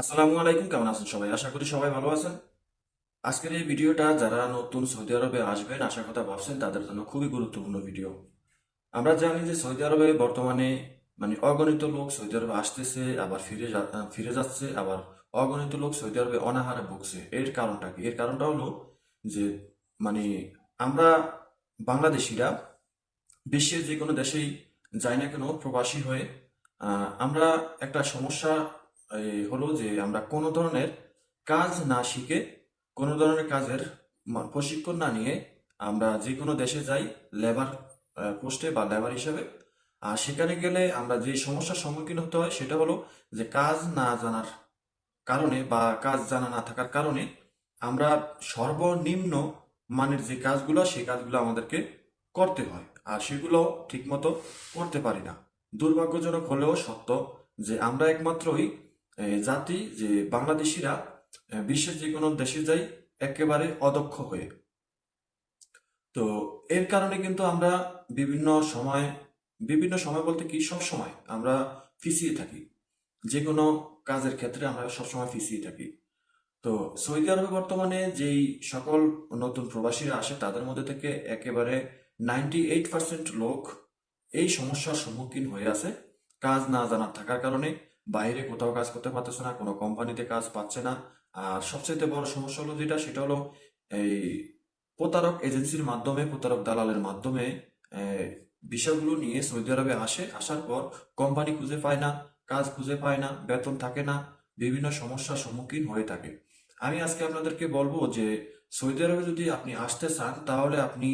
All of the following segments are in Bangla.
আসসালামু আলাইকুম, কেমন আছেন সবাই? আশা করি সবাই ভালো আছেন। আজকের এই ভিডিওটা যারা নতুন সৌদি আরবে আসবেন, আসার কথা ভাবছেন, তাদের জন্য খুবই গুরুত্বপূর্ণ ভিডিও। আমরা জানি যে সৌদি আরবে বর্তমানে মানে অগণিত লোক সৌদি আরবে আসতেছে, আবার ফিরে ফিরে যাচ্ছে, আবার অগণিত লোক সৌদি আরবে অনাহারে ভুগছে। এর কারণটা কি? এর কারণটা হলো যে মানে আমরা বাংলাদেশিরা, বিশ্বের যে কোনো দেশেই যাই না কেন প্রবাসী হয়ে আমরা একটা সমস্যা হলো যে আমরা কোনো ধরনের কাজ না শিখে, কোনো ধরনের কাজের প্রশিক্ষণ না নিয়ে আমরা যে কোনো দেশে যাই লেবার পোস্টে বা লেবার হিসাবে। আর সেখানে গেলে আমরা যে সমস্যার সম্মুখীন হতে হয় সেটা হলো যে কাজ না জানার কারণে বা কাজ জানা না থাকার কারণে আমরা সর্বনিম্ন মানের যে কাজগুলো, সেই কাজগুলো আমাদেরকে করতে হয়। আর সেগুলো ঠিকমতো করতে পারি না। দুর্ভাগ্যজনক হলেও সত্য যে আমরা একমাত্রই জাতি যে বাংলাদেশিরা বিশ্বের যে কোনো দেশে যাই একেবারে অদক্ষ হয়ে। তো এর কারণে কিন্তু আমরা বিভিন্ন সময় বিভিন্ন সময় বলতে কি, সব সময় আমরা পিছিয়ে থাকি। যে কোনো কাজের ক্ষেত্রে আমরা সবসময় পিছিয়ে থাকি। তো সৌদি আরবে বর্তমানে যেই সকল নতুন প্রবাসীরা আসে, তাদের মধ্যে থেকে একেবারে নাইনটি এইট পার্সেন্ট লোক এই সমস্যার সম্মুখীন হয়ে আছে। কাজ না জানা থাকার কারণে বাইরে কোথাও কাজ করতে পারতেছে না, কোনো কোম্পানিতে কাজ পাচ্ছে না। আর সবচেয়ে বড় সমস্যা হলো যেটা, সেটা হলো এই প্রতারক এজেন্সির মাধ্যমে, প্রতারক দালালের মাধ্যমে বিষয়গুলো নিয়ে সৌদি আরবে আসে, আসার পর কোম্পানি খুঁজে পায় না, কাজ খুঁজে পায় না, বেতন থাকে না, বিভিন্ন সমস্যার সম্মুখীন হয়ে থাকে। আমি আজকে আপনাদেরকে বলব যে, সৌদি আরবে যদি আপনি আসতে চান, তাহলে আপনি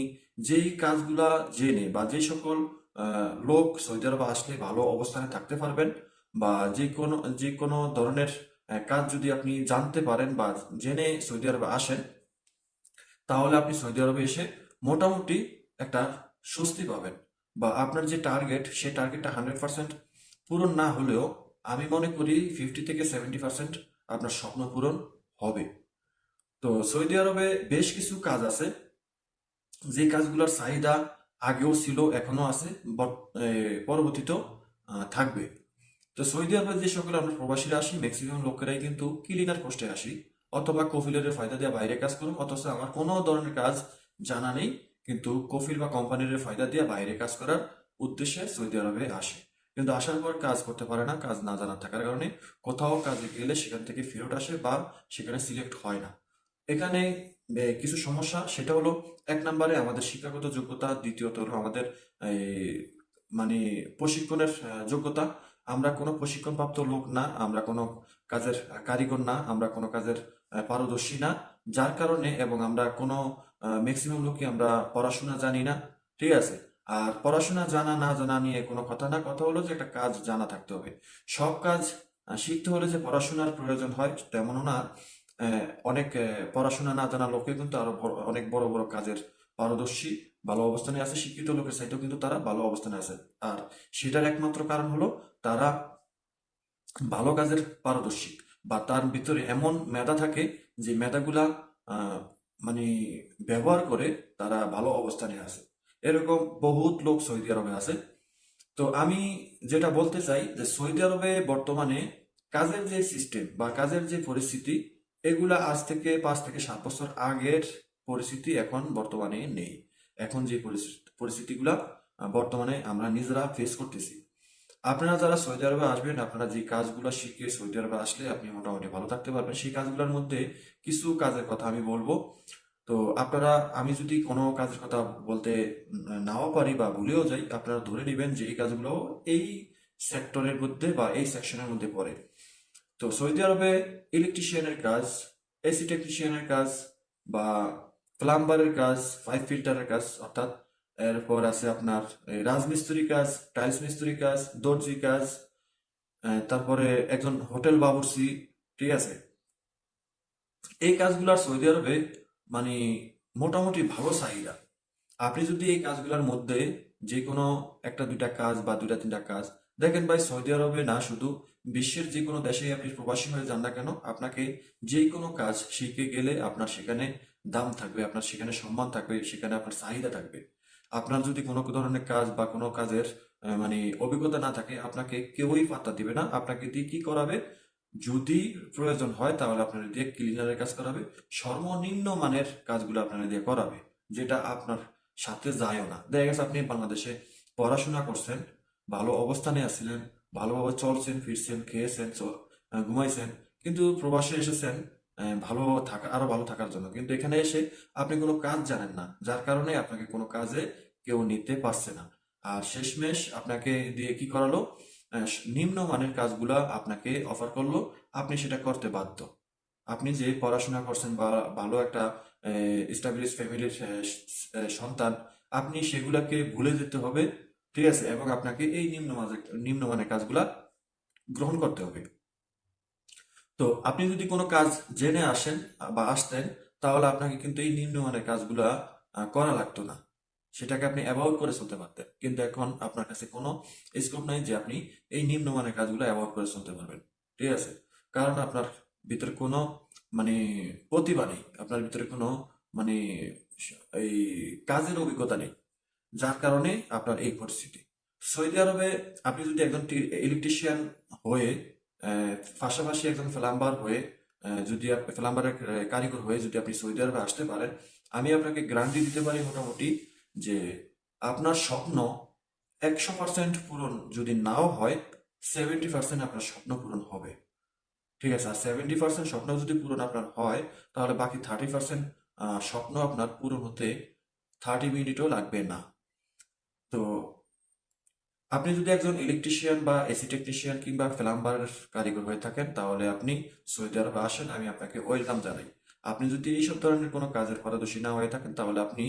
যেই কাজগুলা জেনে বা যে সকল লোক সৌদি আরবে আসলে ভালো অবস্থানে থাকতে পারবেন বা যে কোনো যে কোনো ধরনের কাজ যদি আপনি জানতে পারেন বা জেনে সৌদি আরবে আসেন, তাহলে আপনি সৌদি আরবে এসে মোটামুটি একটা স্বস্তি পাবেন। বা আপনার যে টার্গেট, সেই টার্গেটটা হান্ড্রেড পার্সেন্ট পূরণ না হলেও আমি মনে করি ফিফটি থেকে সেভেন্টি পার্সেন্ট আপনার স্বপ্ন পূরণ হবে। তো সৌদি আরবে বেশ কিছু কাজ আছে। যে কাজগুলোর চাহিদা আগেও ছিল এখনও আছে পরবর্তীতেও থাকবে। তো সৌদি আরবে যে সকল আমরা প্রবাসীরা আসি ম্যাক্সিমাম লোকেরাই কিন্তু ক্লিনার পোস্টে আসি। অথবা কফিলের ফায়দা দিয়ে বাইরে কাজ করুন, অথচ আমার কোনো ধরনের কাজ জানা নেই, কিন্তু কফিল বা কোম্পানির ফায়দা দিয়ে বাইরে কাজ করার উদ্দেশ্যে সৌদি আরবে আসে। কিন্তু আসার পর কাজ করতে পারে না, কাজ না জানা থাকার কারণে কোথাও কাজে গেলে সেখান থেকে ফেরত আসে বা সেখানে সিলেক্ট হয় না। এখানে কিছু সমস্যা, সেটা হলো এক নম্বরে আমাদের শিক্ষাগত যোগ্যতা, দ্বিতীয়ত হলো আমাদের মানে প্রশিক্ষণের যোগ্যতা। আমরা কোনো প্রশিক্ষণপ্রাপ্ত লোক না, আমরা কোনো কাজের কারিগর না, আমরা কোনো কাজের পারদর্শী না। যার কারণে এবং আমরা কোনো ম্যাক্সিমাম লোকই আমরা পড়াশোনা জানি না। ঠিক আছে? আর পড়াশোনা জানা না জানা নিয়ে কোনো কথা না, কথা হলো যে একটা কাজ জানা থাকতে হবে। সব কাজ শিখতে হলে যে পড়াশোনার প্রয়োজন হয় তেমনও না। অনেক পড়াশোনা না জানা লোকে কিন্তু আরও অনেক বড় বড় কাজের পারদর্শী, ভালো অবস্থানে আছে, শিক্ষিত লোকের চাইতেও কিন্তু তারা ভালো অবস্থানে আছে। আর সেটার একমাত্র কারণ হলো তারা ভালো কাজের পারদর্শী বা তার ভিতরে এমন মেধা থাকে যে মেধাগুলা মানে ব্যবহার করে তারা ভালো অবস্থানে আছে। এরকম বহুত লোক সৌদি আরবে আছে। তো আমি যেটা বলতে চাই যে সৌদি আরবে বর্তমানে কাজের যে সিস্টেম বা কাজের যে পরিস্থিতি, এগুলা আজ থেকে পাঁচ থেকে সাত বছর আগের পরিস্থিতি এখন বর্তমানে নেই। এখন যে পরিস্থিতি, পরিস্থিতিগুলা বর্তমানে আমরা নিজেরা ফেস করতেছি। আপনারা যারা সৌদি আরবে আসবেন, আপনারা যে কাজগুলো শিখে সৌদি আরবে আসলে আপনি মোটামুটি ভালো থাকতে পারবেন। সেই কাজগুলোর মধ্যে কিছু কাজের কথা আমি বলব। তো আপনারা, আমি যদি কোনো কাজের কথা বলতে নাও পারি বা ভুলেও যাই, আপনারা ধরে নেবেন যে এই কাজগুলো এই সেক্টরের মধ্যে বা এই সেকশনের মধ্যে পড়ে। তো সৌদি আরবে ইলেকট্রিশিয়ানের কাজ এসি টেকনিশিয়ানের কাজ বা প্লাম্বারের কাজ, পাইপ ফিল্টারের কাজ, অর্থাৎ এরপর আছে আপনার রাজমিস্ত্রি কাজ, টাইলস মিস্ত্রি কাজ দর্জি কাজ তারপরে একজন হোটেল বাবুর্চি, ঠিক আছে? এই কাজগুলার সৌদি আরবে মানে মোটামুটি ভালো চাহিদা। আপনি যদি এই কাজগুলোর মধ্যে যে কোনো একটা, দুইটা কাজ বা দুইটা, তিনটা কাজ, দেখেন ভাই, সৌদি আরবে না শুধু বিশ্বের যে কোনো দেশে আপনি প্রবাসী হয়ে যান না কেন, আপনাকে যে কোনো কাজ শিখে গেলে আপনার সেখানে দাম থাকবে, আপনার সেখানে সম্মান থাকবে, সেখানে আপনার চাহিদা থাকবে। আপনার যদি কোনো ধরনের কাজ বা কোনো কাজের মানে অভিজ্ঞতা না থাকে, আপনাকে কেউই পাত্তা দিবে না। আপনাকে দিয়ে কি করাবে? যদি প্রয়োজন হয়, তাহলে আপনারা দিয়ে ক্লিনারের কাজ করাবে। সর্বনিম্ন মানের কাজগুলো আপনার দিয়ে করাবে, যেটা আপনার সাথে যায়ও না। দেখা গেছে আপনি বাংলাদেশে পড়াশোনা করছেন, ভালো অবস্থানে আছিলেন, ভালোভাবে চলছেন, ফিরছেন, খেয়েছেন ঘুমাইছেন, কিন্তু প্রবাসে এসেছেন ভালো থাকা, আরও ভালো থাকার জন্য। কিন্তু এখানে এসে আপনি কোনো কাজ জানেন না, যার কারণে আপনাকে কোনো কাজে কেউ নিতে পারছে না। আর শেষমেশ আপনাকে দিয়ে কি করালো? নিম্নমানের কাজগুলা আপনাকে অফার করল। আপনি সেটা করতে বাধ্য। আপনি যে পড়াশোনা করছেন বা ভালো একটা স্টাবলিশ ফ্যামিলির সন্তান, আপনি সেগুলাকে ভুলে যেতে হবে। ঠিক আছে? এবং আপনাকে এই নিম্নমানের নিম্নমানের কাজগুলা গ্রহণ করতে হবে। তো আপনি যদি কোনো কাজ জেনে আসেন বা আসতেন, তাহলে আপনাকে কিন্তু এই নিম্নমানের কাজগুলা করা লাগতো না। সেটাকে আপনি অ্যাভয়েড করে চলতে পারতেন। কিন্তু এখন আপনার কাছে কোনো স্কোপ নাই যে আপনি এই নিম্নমানের কাজগুলো অ্যাভয়েড করে চলতে পারবেন। ঠিক আছে? কারণ আপনার ভিতরে কোনো মানে প্রতিভা নেই। আপনার ভিতরে কোনো মানে এই কাজের অভিজ্ঞতা নেই। যার কারণে আপনার এই পরিস্থিতি। সৌদি আরবে আপনি যদি একজন ইলেকট্রিশিয়ান হয়ে পাশাপাশি একজন ফ্লাম্বার হয়ে যদি ফ্লাম্বারের কারিগর হয়ে যদি আপনি সৌদি আরবে আসতে পারেন, আমি আপনাকে গ্যারান্টি দিতে পারি মোটামুটি যে আপনার স্বপ্ন একশো পার্সেন্ট পূরণ যদি নাও হয়, সেভেন্টি পার্সেন্ট আপনার স্বপ্ন পূরণ হবে। ঠিক আছে, আর সেভেন্টি পার্সেন্ট স্বপ্ন যদি পূরণ আপনার হয়, তাহলে বাকি থার্টি পার্সেন্ট স্বপ্ন আপনার পূরণ হতে থার্টি মিনিটও লাগবে না। তো আপনি যদি একজন ইলেকট্রিশিয়ান বা এসি টেকনিশিয়ান কিংবা প্লাম্বার কারিগর হয়ে থাকেন, তাহলে আপনি সৌদি আরবে আসেন, আমি আপনাকে ওয়েলকাম জানাই। আপনি যদি এইসব ধরনের কোনো কাজের পারদর্শী না হয়ে থাকেন, তাহলে আপনি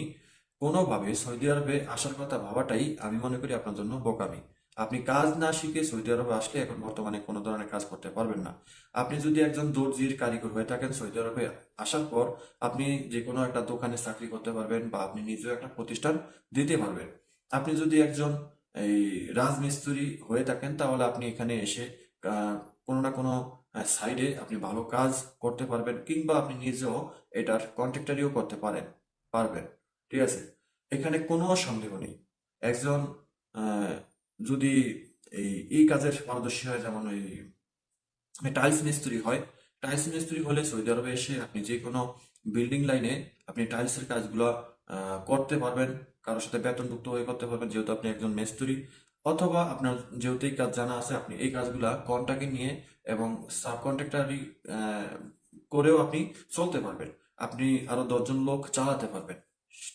কোনোভাবে সৌদি আরবে আসার কথা ভাবাটাই আমি মনে করি আপনার জন্য বোকামি। আপনি কাজ না শিখে সৌদি আরবে আসলে এখন বর্তমানে কোনো ধরনের কাজ করতে পারবেন না। আপনি যদি একজন দর্জির কারিগর হয়ে থাকেন সৌদি আরবে আসার পর, আপনি যে কোনো একটা দোকানে চাকরি করতে পারবেন বা আপনি নিজেও একটা প্রতিষ্ঠান দিতে পারবেন। আপনি যদি একজন এই রাজমিস্ত্রি হয়ে থাকেন, তাহলে আপনি এখানে এসে কোনো না কোনো সাইডে আপনি ভালো কাজ করতে পারবেন, কিংবা আপনি নিজেও এটার কন্ট্রাক্টারিও করতে পারেন, পারবেন। ঠিক আছে? এখানে কোনো সন্দেহ নেই। একজন যদি এই এই কাজের পারদর্শী হয়, যেমন ওই টাইলস মিস্ত্রি হয় টাইলস মিস্ত্রি হলে সৌদি আরবে এসে আপনি যে কোনো বিল্ডিং লাইনে আপনি টাইলসের কাজগুলো করতে পারবেন। কারোর সাথে বেতনভুক্ত হয়ে করতে পারবেন, যেহেতু আপনি একজন মিস্ত্রি। অথবা আপনার যেহেতু এই কাজ জানা আছে, আপনি এই কাজগুলা কন্ট্রাক্টে নিয়ে এবং সাব কন্ট্রাক্টারি করেও আপনি চলতে পারবেন। আপনি আরও দশজন লোক চালাতে পারবেন।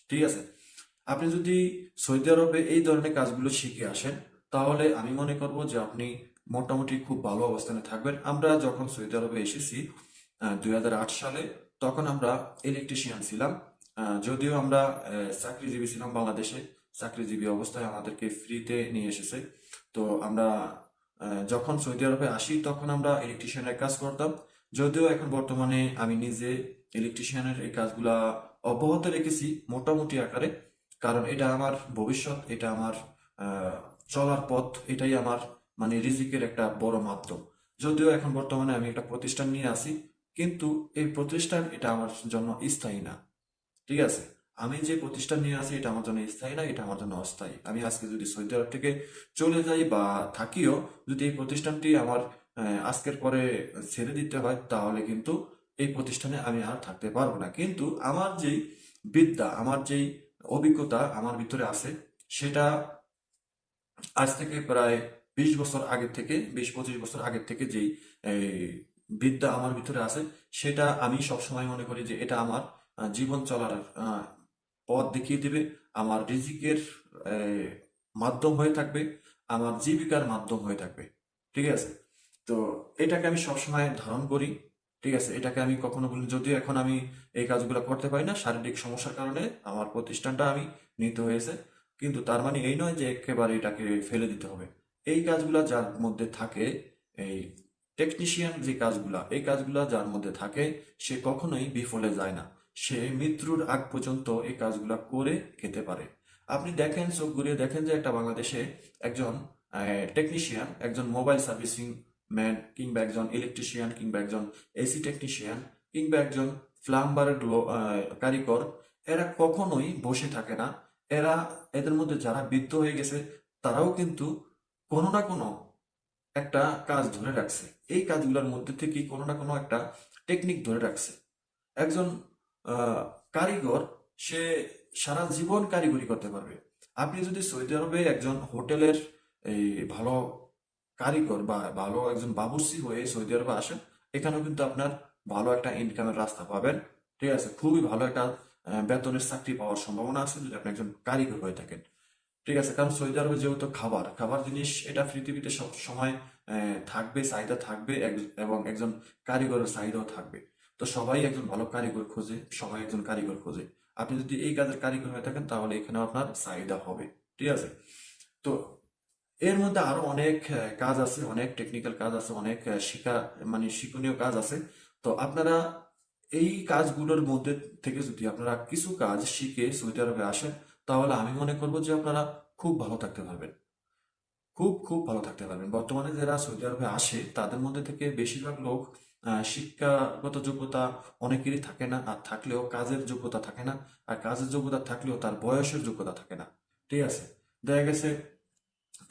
ঠিক আছে? আপনি যদি সৌদি আরবে এই ধরনের কাজগুলো শিখে আসেন, তাহলে আমি মনে করব যে আপনি মোটামুটি খুব ভালো অবস্থানে থাকবেন। আমরা যখন সৌদি আরবে এসেছি দুই হাজার আট সালে, তখন আমরা ইলেকট্রিশিয়ান ছিলাম। যদিও আমরা চাকরিজীবী ছিলাম বাংলাদেশে, চাকরিজীবী অবস্থায় আমাদেরকে ফ্রিতে নিয়ে এসেছে। তো আমরা যখন সৌদি আরবে আসি, তখন আমরা ইলেকট্রিশিয়ানের কাজ করতাম। যদিও এখন বর্তমানে আমি নিজে ইলেকট্রিশিয়ানের এই কাজগুলা অব্যাহত রেখেছি, মোটামুটি আকারে। কারণ এটা আমার ভবিষ্যৎ, এটা আমার চলার পথ, এটাই আমার মানে রিজিকের একটা বড় মাধ্যম। যদিও এখন বর্তমানে আমি একটা প্রতিষ্ঠান নিয়ে আসি কিন্তু এই প্রতিষ্ঠান এটা আমার জন্য স্থায়ী না। ঠিক আছে? আমি যে প্রতিষ্ঠান নিয়ে আসি এটা আমার জন্য স্থায়ী না, এটা আমার জন্য অস্থায়ী। আমি আজকে যদি সৌদি আরব থেকে চলে যাই বা থাকিও, যদি এই প্রতিষ্ঠানটি আমার আজকের পরে ছেড়ে দিতে হয়, তাহলে কিন্তু এই প্রতিষ্ঠানে আমি আর থাকতে পারব না। কিন্তু আমার যেই বিদ্যা, আমার যেই অভিজ্ঞতা আমার ভিতরে আছে, সেটা আজ থেকে প্রায় বিশ বছর আগের থেকে, বিশ পঁচিশ বছর আগের থেকে যেই বিদ্যা আমার ভিতরে আছে, সেটা আমি সবসময় মনে করি যে এটা আমার জীবন চলার পথ দেখিয়ে দেবে। আমার রিজিকের মাধ্যম হয়ে থাকবে। আমার জীবিকার মাধ্যম হয়ে থাকবে। ঠিক আছে? তো এটাকে আমি সবসময় ধারণ করি। ঠিক আছে? এটাকে আমি কখনো বলি যদিও এখন আমি এই কাজগুলো করতে পারি না, শারীরিক সমস্যার কারণে আমার প্রতিষ্ঠানটা আমি নিতে হয়েছে। কিন্তু তার মানে এই নয় যে একেবারে এটাকে ফেলে দিতে হবে। এই কাজগুলা যার মধ্যে থাকে, এই টেকনিশিয়ান যে কাজগুলা, এই কাজগুলা যার মধ্যে থাকে, সে কখনোই বিফলে যায় না। সে মৃত্যুর আগ পর্যন্ত এই কাজগুলা করে খেতে পারে। আপনি দেখেন, চোখ ঘুরিয়ে দেখেন যে একটা বাংলাদেশে একজন টেকনিশিয়ান একজন মোবাইল সার্ভিসিং ম্যান কিংবা একজন ইলেকট্রিশিয়ান কিংবা একজন এসি টেকনিশিয়ান কিংবা একজন প্লাম্বারের কারিগর, এরা কখনোই বসে থাকে না। এরা, এদের মধ্যে যারা বৃদ্ধ হয়ে গেছে, তারাও কিন্তু কোনো না কোনো একটা কাজ ধরে রাখছে। এই কাজগুলোর মধ্যে থেকে কোনো না কোনো একটা টেকনিক ধরে রাখছে। একজন কারিগর, সে সারা জীবন কারিগরি করতে পারবে। আপনি যদি সৌদি আরবে একজন হোটেলের এই ভালো কারিগর বা ভালো একজন বাবুর্চি হয়ে সৌদি আরবে আসেন, এখানেও কিন্তু আপনার ভালো একটা ইনকামের রাস্তা পাবেন। ঠিক আছে? খুবই ভালো একটা বেতনের চাকরি পাওয়ার সম্ভাবনা আছে যদি আপনি একজন কারিগর হয়ে থাকেন। ঠিক আছে? কারণ সৌদি আরবে যেহেতু খাবার খাবার জিনিস এটা পৃথিবীতে সব সময় থাকবে, চাহিদা থাকবে এবং একজন কারিগরের চাহিদাও থাকবে। তো সবাই একজন ভালো কারিগর খোঁজে, সবাই একজন কারিগর খোঁজে। আপনি যদি এই কাজের কারিগর হয়ে থাকেন, তাহলে এখানে আপনার চাহিদা হবে, ঠিক আছে? তো এর মধ্যে আরও অনেক কাজ আছে, অনেক টেকনিক্যাল কাজ আছে, অনেক শিখা মানে শিক্ষণীয় কাজ আছে। তো আপনারা এই কাজগুলোর মধ্যে থেকে যদি আপনারা কিছু কাজ শিখে সৌদি আরবে আসেন, তাহলে আমি মনে করব যে আপনারা খুব ভালো থাকতে পারবেন। খুব খুব ভালো থাকতে পারবেন। বর্তমানে যারা সৌদি আরবে আসে, তাদের মধ্যে থেকে বেশিরভাগ লোক শিক্ষাগত যোগ্যতা অনেকেরই থাকে না, আর থাকলেও কাজের যোগ্যতা থাকে না, আর কাজের যোগ্যতা থাকলেও তার বয়সের যোগ্যতা থাকে না। ঠিক আছে? দেখা গেছে,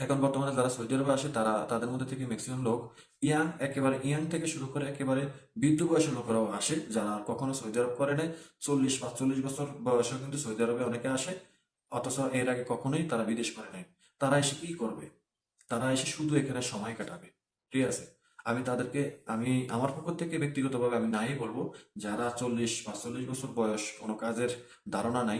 এখন বর্তমানে যারা সৌদি আরবে আসে, তারা তাদের মধ্যে থেকে ম্যাক্সিমাম লোক ইয়াং, একেবারে ইয়াং থেকে শুরু করে একেবারে বৃদ্ধ বয়সের লোকেরাও আসে, যারা কখনো সৌদি আরব করে নাই। চল্লিশ, পাঁচচল্লিশ বছর বয়সেও কিন্তু সৌদি আরবে অনেকে আসে, অথচ এর আগে কখনোই তারা বিদেশ করে নাই। তারা এসে কি করবে? তারা এসে শুধু এখানে সময় কাটাবে। ঠিক আছে? আমি তাদেরকে, আমি আমার পক্ষ থেকে ব্যক্তিগতভাবে আমি নাই বলব। যারা চল্লিশ, পাঁচচল্লিশ বছর বয়স, কোনো কাজের ধারণা নাই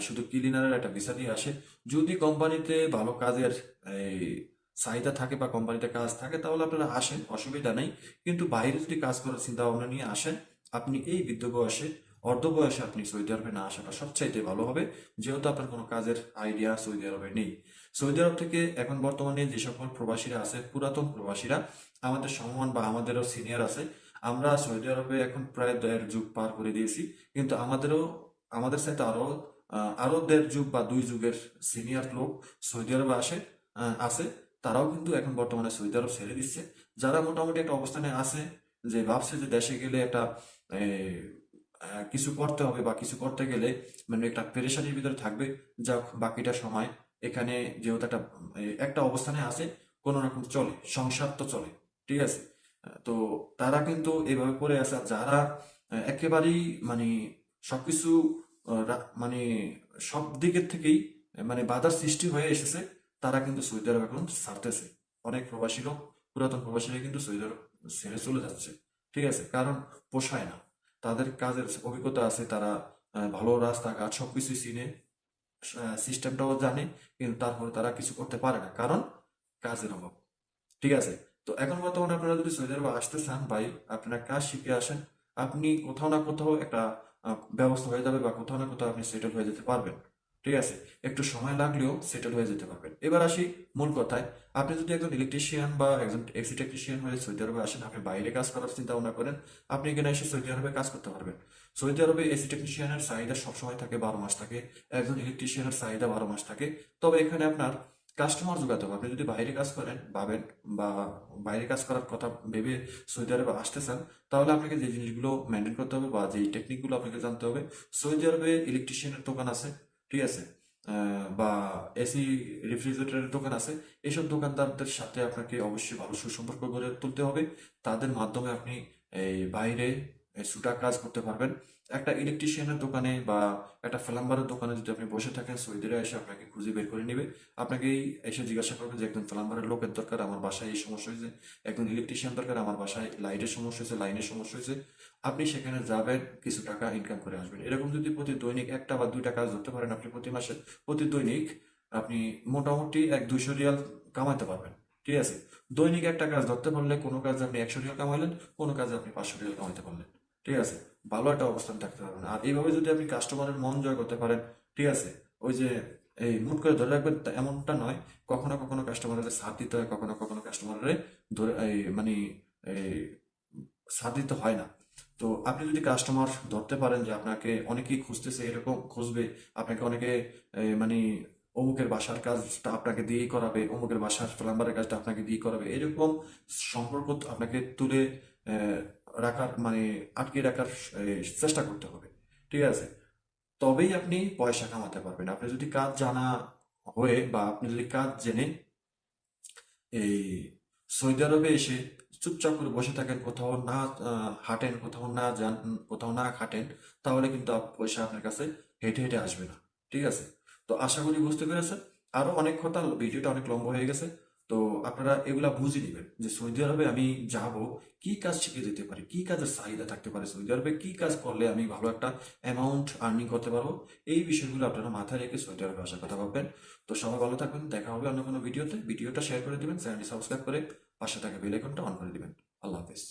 শুধু ক্লিনারের একটা ভিসা দিয়ে আসে। যদি কোম্পানিতে ভালো কাজের, এই, চাহিদা থাকে বা কোম্পানিতে কাজ থাকে, তাহলে আপনারা আসেন, অসুবিধা নেই। কিন্তু বাইরে যদি কাজ করার চিন্তা ভাবনা নিয়ে আসেন, আপনি এই বৃদ্ধ বয়সে, অর্ধ বয়সে আপনি সৌদি আরবে না আসাটা সবচাইতে ভালো হবে। যেহেতু আপনার কোনো কাজের আইডিয়া সৌদি আরবে নেই। সৌদি আরব থেকে এখন বর্তমানে যে সকল প্রবাসীরা আছে পুরাতন প্রবাসীরা আমাদের সমান বা আমাদেরও সিনিয়র আছে আমরা সৌদি আরবে এখন প্রায় দেড় যুগ পার করে দিয়েছি কিন্তু আমাদেরও আমাদের সাথে আরও আহ, আরও দেড় যুগ বা দুই যুগের সিনিয়র লোক সৌদি আরবে আসে আছে তারাও কিন্তু এখন বর্তমানে সৌদি আরব ছেড়ে দিচ্ছে। যারা মোটামুটি একটা অবস্থানে আছে যে ভাবছে যে দেশে গেলে একটা কিছু করতে হবে বা কিছু করতে গেলে মানে একটা পেরেশানির ভিতরে থাকবে যা বাকিটা সময় এখানে যেহেতু একটা একটা অবস্থানে আছে কোনো রকম চলে, সংসার তো চলে, ঠিক আছে? তো তারা কিন্তু এভাবে আছে, আর যারা, একেবারেই মানে সবকিছু মানে সব দিকের থেকেই মানে বাধার সৃষ্টি হয়ে এসেছে, তারা কিন্তু সৌদি আরব এখন ছাড়তেছে। অনেক প্রবাসী লোক, পুরাতন প্রবাসীরা কিন্তু সৌদি আরব ছেড়ে চলে যাচ্ছে, ঠিক আছে? কারণ পোষায় না। তাদের কাজের অভিজ্ঞতা আছে, তারা ভালো রাস্তাঘাট সবকিছু চিনে সিস্টেমটাও জানে, কিন্তু তারপরে তারা কিছু করতে পারে না, কারণ কাজের অভাব। ঠিক আছে? তো এখন বর্তমানে আপনারা যদি সৌদি আরবে আসতে চান, ভাই, আপনারা কাজ শিখে আসেন, আপনি কোথাও না কোথাও একটা ব্যবস্থা হয়ে যাবে বা কোথাও না কোথাও আপনি সেটেল হয়ে যেতে পারবেন। ঠিক আছে, একটু সময় লাগলেও সেটেল হয়ে যেতে পারবেন। এবার আসি মূল কথায়। আপনি যদি একজন ইলেকট্রিশিয়ান বা একজন এসি টেকনিশিয়ান হয়ে সৌদি আরবে আসেন, আপনি বাইরে কাজ করার চিন্তা ভাবনা করেন, আপনি এখানে এসে সৌদি আরবে কাজ করতে পারবেন। সৌদি আরবে এসি টেকনিশিয়ানের চাহিদা সবসময় থাকে বারো মাস থাকে, একজন ইলেকট্রিশিয়ানের চাহিদা বারো মাস থাকে। তবে এখানে আপনার কাস্টমার যোগাতে হবে। আপনি যদি বাইরে কাজ করেন, ভাবেন বা বাইরে কাজ করার কথা ভেবে সৌদি আরবে আসতে চান তাহলে আপনাকে যে জিনিসগুলো মেনটেন করতে হবে বা যে টেকনিকগুলো আপনাকে জানতে হবে, সৌদি আরবে ইলেকট্রিশিয়ানের দোকান আছে। ঠিক আছে? বা এসি রেফ্রিজারেটরের দোকান আছে এইসব দোকানদারদের সাথে আপনাকে অবশ্যই ভালো সুসম্পর্ক গড়ে তুলতে হবে। তাদের মাধ্যমে আপনি এই বাইরে সুটা কাজ করতে পারবেন। একটা ইলেকট্রিশিয়ানের দোকানে বা একটা ফ্লাম্বারের দোকানে যদি আপনি বসে থাকেন সৌদিরা এসে আপনাকে খুঁজে বের করে নেবে। আপনাকে এসে জিজ্ঞাসা করবে যে, একজন ফ্লাম্বারের লোকের দরকার, আমার বাসায় এই সমস্যা হয়েছে। একজন ইলেকট্রিশিয়ান দরকার, আমার বাসায় লাইটের সমস্যা হয়েছে লাইনের সমস্যা হয়েছে। আপনি সেখানে যাবেন, কিছু টাকা ইনকাম করে আসবেন। এরকম যদি প্রতি দৈনিক একটা বা দুইটা কাজ ধরতে পারেন আপনি প্রতি মাসে, প্রতি দৈনিক আপনি মোটামুটি এক দুইশো রিয়াল কামাতে পারবেন। ঠিক আছে? দৈনিক একটা কাজ ধরতে পারলে কোনো কাজে আপনি একশো রিয়াল কামাইলেন, কোনো কাজে আপনি পাঁচশো রিয়াল কামাইতে পারলেন। ঠিক আছে? ভালো একটা অবস্থান থাকতে পারবেন। আর এইভাবে যদি আপনি কাস্টমারের মন জয় করতে পারেন, ঠিক আছে, ওই যে, এই মুট করে ধরে রাখবেন এমনটা নয়, কখনো কখনো কাস্টমারের সাথ দিতে হয়, কখনো কখনো কাস্টমারের ধরে, এই মানে এই, সাথ দিতে হয় না। তো আপনি যদি কাস্টমার ধরতে পারেন যে আপনাকে অনেকেই খুঁজতেছে, এরকম খুঁজবে, আপনাকে অনেকে মানে অমুকের বাসার কাজটা আপনাকে দিয়েই করাবে, অমুকের বাসার প্লাম্বারের কাজটা আপনাকে দিয়ে করাবে। এরকম সম্পর্ক আপনাকে তুলে রাখার মানে আটকে রাখার চেষ্টা করতে হবে। ঠিক আছে? তবেই আপনি পয়সা কামাতে পারবেন। আপনি যদি কাজ জানা হয়ে বা আপনি যদি কাজ জেনে এই সৌদি আরবে এসে চুপচাপ করে বসে থাকেন, কোথাও না হাঁটেন, কোথাও না যান, কোথাও না খাটেন, তাহলে কিন্তু পয়সা আপনার কাছে হেঁটে হেঁটে আসবে না। ঠিক আছে? তো আশা করি বুঝতে পেরেছেন। আরও অনেক কথা, ভিডিওটা অনেক লম্বা হয়ে গেছে। তো আপনারা এগুলা বুঝে নেবেন যে সৌদি আরবে আমি যাব, কি কাজ শিখে যেতে পারি, কি কাজের চাহিদা থাকতে পারে সৌদি আরবে, কি কাজ করলে আমি ভালো একটা অ্যামাউন্ট আর্নিং করতে পারব। এই বিষয়গুলো আপনারা মাথায় রেখে সৌদি আরবে আসার কথা ভাববেন। তো সবাই ভালো থাকবেন, দেখা হবে অন্য কোনো ভিডিওতে। ভিডিওটা শেয়ার করে দিবেন, চ্যানেলটি সাবস্ক্রাইব করে পাশে থাকা বেল আইকনটা অন করে দিবেন। আল্লাহ হাফেজ।